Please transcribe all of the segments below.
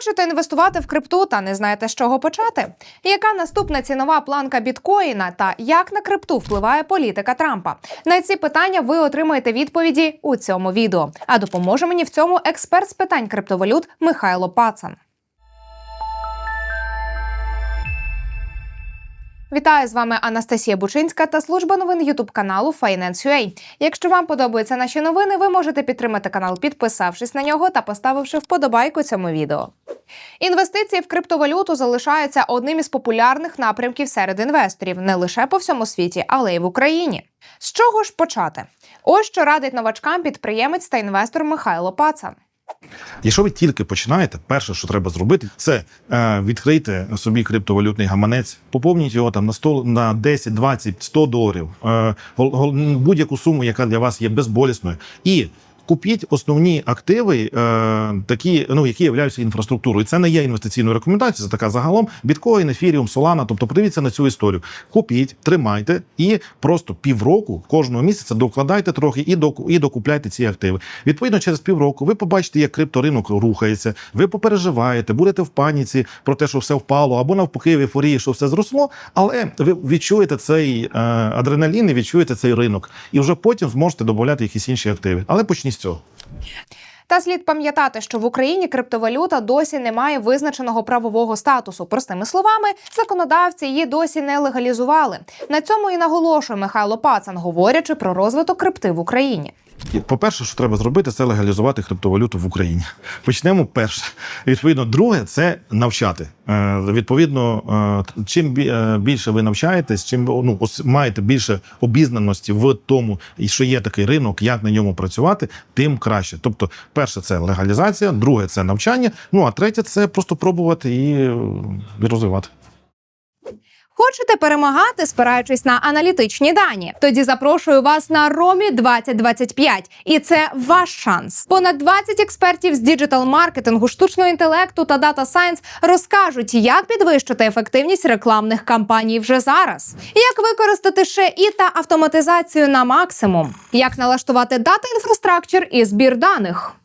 Хочете інвестувати в крипту та не знаєте, з чого почати? Яка наступна цінова планка біткоїна та як на крипту впливає політика Трампа? На ці питання ви отримаєте відповіді у цьому відео. А допоможе мені в цьому експерт з питань криптовалют Михайло Пацан. Вітаю з вами Анастасія Бучинська та служба новин Ютуб каналу Finance.ua. Якщо вам подобаються наші новини, ви можете підтримати канал, підписавшись на нього та поставивши вподобайку цьому відео. Інвестиції в криптовалюту залишаються одним із популярних напрямків серед інвесторів не лише по всьому світі, але й в Україні. З чого ж почати? Ось що радить новачкам підприємець та інвестор Михайло Пацан. Якщо ви тільки починаєте, перше, що треба зробити, це е, відкрити собі криптовалютний гаманець, поповніть його там на 100, на 10, 20, 100 доларів, е, будь-яку суму, яка для вас є безболісною, і купіть основні активи, е, такі, ну які являються інфраструктурою. Це не є інвестиційною рекомендацією, це така загалом біткоін, ефіріум, солана. Тобто, подивіться на цю історію. Купіть, тримайте і просто півроку кожного місяця докладайте трохи і доку- і докупляйте ці активи. Відповідно, через півроку ви побачите, як крипторинок рухається. Ви попереживаєте, будете в паніці про те, що все впало, або навпаки, в ейфорії, що все зросло. Але ви відчуєте цей е, адреналін і відчуєте цей ринок, і вже потім зможете додати якісь інші активи. Але почніть цього. Та слід пам'ятати, що в Україні криптовалюта досі не має визначеного правового статусу. Простими словами, законодавці її досі не легалізували. На цьому і наголошує Михайло Пацан, говорячи про розвиток крипти в Україні. По-перше, що треба зробити, це легалізувати криптовалюту в Україні. Почнемо перше. Відповідно, друге це навчати. Е, Відповідно, е, чим е, більше ви навчаєтесь, чим ну, маєте більше обізнаності в тому, що є такий ринок, як на ньому працювати, тим краще. Тобто, перше це легалізація, друге це навчання. Ну а третє це просто пробувати і, е, розвивати. Хочете перемагати, спираючись на аналітичні дані? Тоді запрошую вас на Ромі 2025. І це ваш шанс. Понад 20 експертів з діджитал-маркетингу, штучного інтелекту та дата сайенс розкажуть, як підвищити ефективність рекламних кампаній вже зараз, як використати ще і та автоматизацію на максимум, як налаштувати дата інфраструктур і збір даних.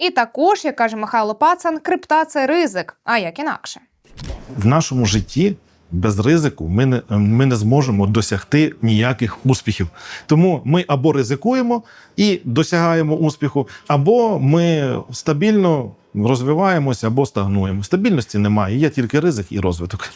І також, як каже Михайло Пацан, крипта це ризик, а як інакше. в нашому житті без ризику ми не, ми не зможемо досягти ніяких успіхів. Тому ми або ризикуємо і досягаємо успіху, або ми стабільно розвиваємося або стагнуємо. Стабільності немає, є тільки ризик і розвиток.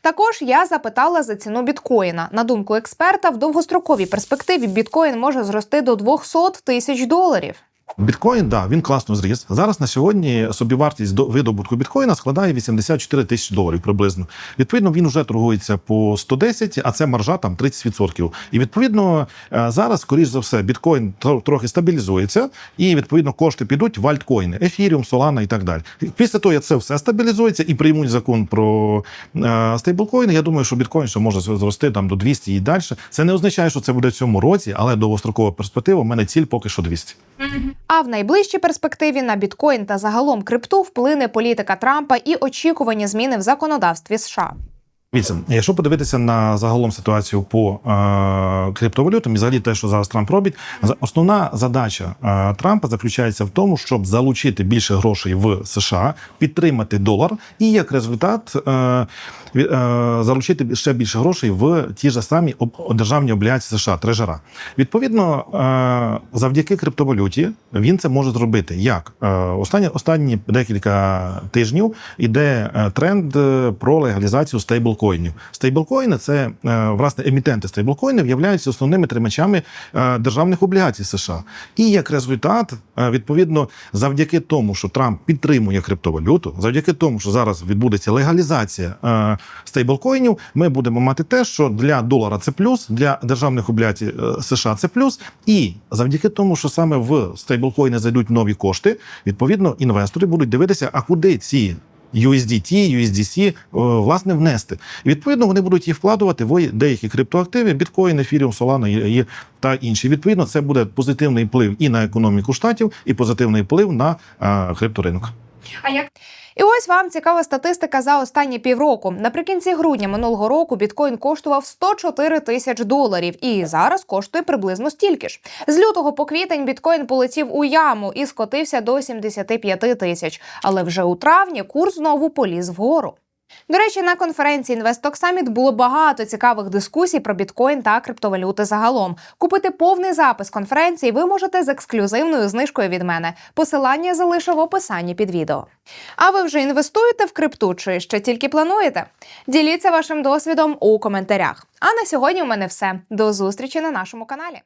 Також я запитала за ціну біткоїна. На думку експерта, в довгостроковій перспективі біткоін може зрости до 200 тисяч доларів. Біткоін, да, він класно зріс. Зараз на сьогодні собівартість до видобутку біткоїна складає 84 тисячі доларів приблизно. Відповідно, він вже торгується по 110, а це маржа там 30%. І відповідно е, зараз, скоріш за все, біткоін трохи стабілізується, і відповідно кошти підуть в альткоїни, ефіріум, солана і так далі. Після того, як це все стабілізується і приймуть закон про е, стейблкоїни, я думаю, що біткоін ще може зрости там до 200 і далі. Це не означає, що це буде в цьому році, але довгострокова перспектива. У мене ціль поки що 200. А в найближчій перспективі на біткоін та загалом крипту вплине політика Трампа і очікувані зміни в законодавстві США. Дивіться, якщо подивитися на загалом ситуацію по е, криптовалютам і взагалі те, що зараз Трамп робить, основна задача е, Трампа заключається в тому, щоб залучити більше грошей в США, підтримати долар, і як результат е, е, залучити ще більше грошей в ті ж самі об- державні облігації США, трежера. Відповідно, е, завдяки криптовалюті він це може зробити. Як Е, останні останні декілька тижнів іде е, тренд е, про легалізацію стейблкоїнів. Стейблкоїни це е, власне емітенти стейблкоїнів являються основними тримачами е, державних облігацій США. І як результат, е, відповідно, завдяки тому, що Трамп підтримує криптовалюту, завдяки тому, що зараз відбудеться легалізація стейблкоїнів, ми будемо мати те, що для долара це плюс, для державних облігацій США це плюс. І завдяки тому, що саме в стейблкоїни зайдуть нові кошти, відповідно, інвестори будуть дивитися, а куди ці USDT, USDC, е, власне, внести. І відповідно вони будуть їх вкладувати в деякі криптоактиви, біткоін, ефіріум, солана і, та інші. Відповідно, це буде позитивний вплив і на економіку штатів, і позитивний вплив на е, крипторинок. А як і ось вам цікава статистика за останні півроку. Наприкінці грудня минулого року біткоін коштував 104 тисяч доларів, і зараз коштує приблизно стільки ж. З лютого по квітень біткоін полетів у яму і скотився до 75 тисяч. Але вже у травні курс знову поліз вгору. До речі, на конференції Investock Summit було багато цікавих дискусій про біткоін та криптовалюти загалом. Купити повний запис конференції ви можете з ексклюзивною знижкою від мене. Посилання залишу в описанні під відео. А ви вже інвестуєте в крипту чи ще тільки плануєте? Діліться вашим досвідом у коментарях. А на сьогодні у мене все. До зустрічі на нашому каналі.